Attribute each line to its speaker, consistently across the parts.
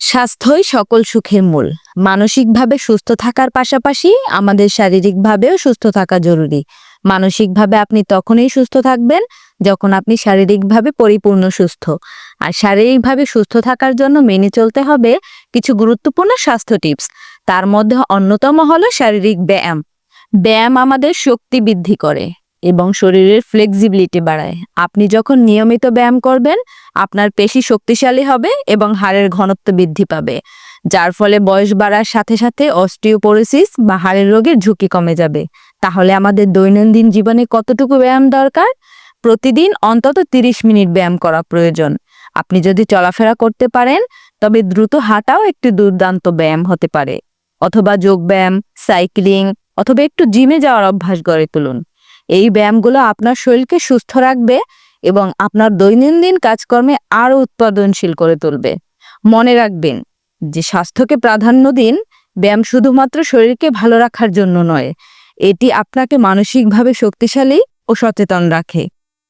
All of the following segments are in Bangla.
Speaker 1: স্বাস্থ্যই সকল সুখের মূল। মানসিকভাবে সুস্থ থাকার পাশাপাশি আমাদের শারীরিকভাবেও সুস্থ থাকা জরুরি। মানসিকভাবে আপনি তখনই সুস্থ থাকবেন যখন আপনি শারীরিকভাবে পরিপূর্ণ সুস্থ। আর শারীরিকভাবে সুস্থ থাকার জন্য মেনে চলতে হবে কিছু গুরুত্বপূর্ণ স্বাস্থ্য টিপস। তার মধ্যে অন্যতম হলো শারীরিক ব্যায়াম। ব্যায়াম আমাদের শক্তি বৃদ্ধি করে। এবং শরীরের ফ্লেক্সিবিলিটি বাড়ায়। আপনি যখন নিয়মিত ব্যায়াম করবেন, আপনার পেশি শক্তিশালী হবে এবং হাড়ের ঘনত্ব বৃদ্ধি পাবে, যার ফলে বয়স বাড়ার সাথে সাথে অস্টিওপোরোসিস বা হাড়ের রোগের ঝুঁকি কমে যাবে। তাহলে আমাদের দৈনন্দিন জীবনে কতটুকু ব্যায়াম দরকার? প্রতিদিন অন্তত 30 মিনিট ব্যায়াম করা প্রয়োজন। আপনি যদি চলাফেরা করতে পারেন, তবে দ্রুত হাঁটাও একটি দুর্দান্ত ব্যায়াম হতে পারে। অথবা যোগ ব্যায়াম, সাইক্লিং, অথবা একটু জিমে যাওয়ার অভ্যাস গড়ে তুলুন। এই ব্যায়ামগুলো আপনার শরীরকে সুস্থ রাখবে এবং আপনার দৈনন্দিন কাজকর্মে আরও উৎপাদনশীল করে তুলবে। মনে রাখবেন যে স্বাস্থ্যকে প্রাধান্য দিন, ব্যায়াম শুধুমাত্র শরীরকে ভালো রাখার জন্য নয়, এটি আপনাকে মানসিকভাবে শক্তিশালী ও সচেতন রাখে।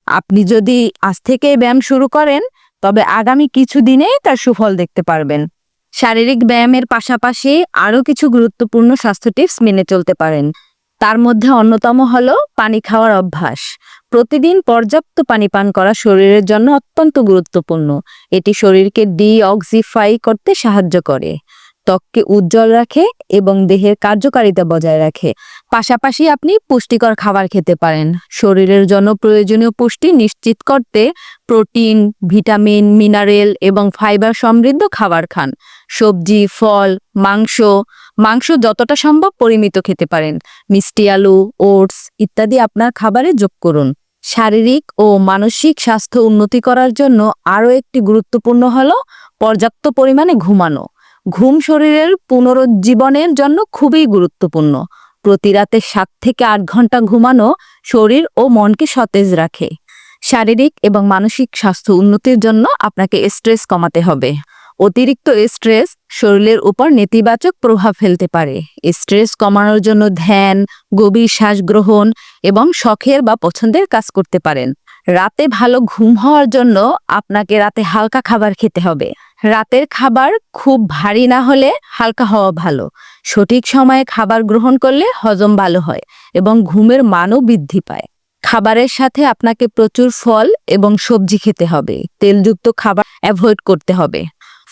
Speaker 1: আপনি যদি আজ থেকে ব্যায়াম শুরু করেন, তবে আগামী কিছু দিনেই তার সুফল দেখতে পারবেন। শারীরিক ব্যায়ামের পাশাপাশি আরও কিছু গুরুত্বপূর্ণ স্বাস্থ্য টিপস মেনে চলতে পারেন। তার মধ্যে অন্যতম হলো পানি খাওয়ার অভ্যাস। প্রতিদিন পর্যাপ্ত পানি পান করা শরীরের জন্য অত্যন্ত গুরুত্বপূর্ণ। এটি শরীরকে ডিঅক্সিফাই করতে সাহায্য করে। ত্বককে উজ্জ্বল রাখে এবং দেহের কার্যকারিতা বজায় রাখে। পাশাপাশি আপনি পুষ্টিকর খাবার খেতে পারেন। শরীরের জন্য প্রয়োজনীয় পুষ্টি নিশ্চিত করতে প্রোটিন, ভিটামিন, মিনারেল এবং ফাইবার সমৃদ্ধ খাবার খান। সবজি, ফল, মাংস মাংস যতটা সম্ভব পরিমিত খেতে পারেন। মিষ্টি আলু, ওটস ইত্যাদি আপনার খাবারে যোগ করুন। শারীরিক ও মানসিক স্বাস্থ্য উন্নতি করার জন্য আরও একটি গুরুত্বপূর্ণ হলো পর্যাপ্ত পরিমাণে ঘুমানো। ঘুম শরীরের পুনরুজ্জীবনের জন্য খুবই গুরুত্বপূর্ণ। প্রতি রাতে সাত থেকে আট ঘণ্টা ঘুমানো শরীর ও মনকে সতেজ রাখে। শারীরিক এবং মানসিক স্বাস্থ্য উন্নতির জন্য আপনাকে স্ট্রেস কমাতে হবে। অতিরিক্ত স্ট্রেস শরীরের উপর নেতিবাচক প্রভাব ফেলতে পারে। স্ট্রেস কমানোর জন্য ধ্যান, গভীর শ্বাস গ্রহণ এবং শখের বা পছন্দের কাজ করতে পারেন। রাতে ভালো ঘুম হওয়ার জন্য আপনাকে রাতে হালকা খাবার খেতে হবে। রাতের খাবার খুব ভারী না হলে হালকা হওয়া ভালো। সঠিক সময়ে খাবার গ্রহণ করলে হজম ভালো হয় এবং ঘুমের মানও বৃদ্ধি পায়। খাবারের সাথে আপনাকে প্রচুর ফল এবং সবজি খেতে হবে। তেলযুক্ত খাবার অ্যাভয়েড করতে হবে।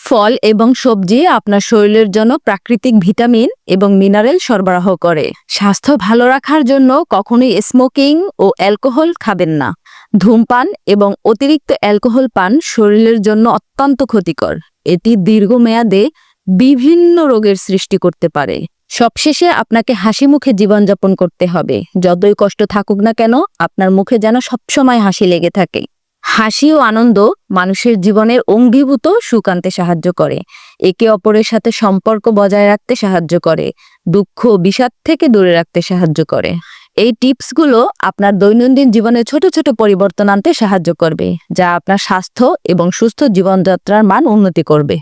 Speaker 1: ফল এবং সবজি আপনার শরীরের জন্য প্রাকৃতিক ভিটামিন এবং মিনারেল সরবরাহ করে। স্বাস্থ্য ভালো রাখার জন্য কখনোই স্মোকিং ও অ্যালকোহল খাবেন না। ধূমপান এবং অতিরিক্ত অ্যালকোহল পান শরীরের জন্য অত্যন্ত ক্ষতিকর। এটি দীর্ঘমেয়াদে বিভিন্ন রোগের সৃষ্টি করতে পারে। সবশেষে আপনাকে হাসি মুখে জীবনযাপন করতে হবে। যতই কষ্ট থাকুক না কেন, আপনার মুখে যেন সবসময় হাসি লেগে থাকে। হাসি ও আনন্দ মানুষের জীবনের অঙ্গীভূত সুখ আনতে সাহায্য করে। একে অপরের সাথে সম্পর্ক বজায় রাখতে সাহায্য করে, দুঃখ বিষাদ থেকে দূরে রাখতে সাহায্য করে। এই টিপসগুলো আপনার দৈনন্দিন জীবনে ছোট ছোট পরিবর্তন আনতে সাহায্য করবে, যা আপনার স্বাস্থ্য এবং সুস্থ জীবনযাত্রার মান উন্নতি করবে।